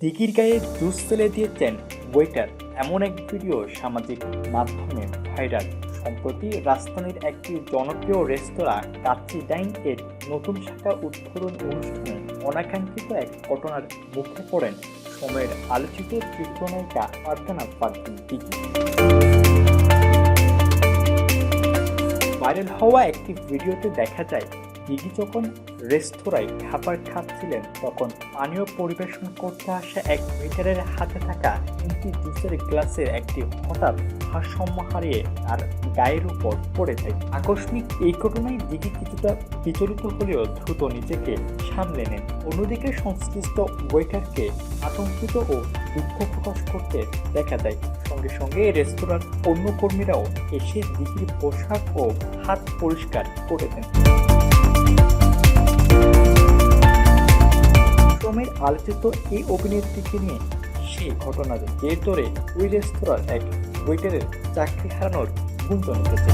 দিঘির গায়ে জুস ফেলে দিয়েছেন ওয়েটার এমন এক ভিডিও সামাজিক মাধ্যমে ভাইরাল সম্প্রতি রাজধানীর একটি জনপ্রিয় রেস্তোরাঁ, কাচ্চি ডাইন এর নতুন শাখা উদ্বোধন অনুষ্ঠানে অনাকাঙ্ক্ষিত এক ঘটনার মুখে পড়েন সময়ের আলোচিত চিত্রনায়িকা ফারজানা ফারদিন দিঘি। ভাইরাল হওয়া একটি ভিডিওতে দেখা যায় দিঘি যখন রেস্তোরাঁয় খাবার খাচ্ছিলেন, তখন পানীয় পরিবেশন করতে আসা এক ওয়েটারের হাতে থাকা তিনটি জুসের গ্লাসের একটি হঠাৎ ভারসাম্য হারিয়ে তার গায়ের উপর পড়ে যায়। আকস্মিক এই ঘটনায় দিঘি কিছুটা বিচলিত হলেও দ্রুত নিজেকে সামলে নেন। অন্যদিকে সংশ্লিষ্ট ওয়েটারকে আতঙ্কিত ও দুঃখ প্রকাশ করতে দেখা যায়। সঙ্গে সঙ্গে রেস্তোরাঁর অন্য কর্মীরাও এসে দিঘির পোশাক ও হাত পরিষ্কার করে দেন। আলোচিত এই অভিনেত্রীকে নিয়ে সেই ঘটনার জের ধরে ওই রেস্তোরাঁর এক ওয়েটারের চাকরি হারানোর গুঞ্জন উঠেছে।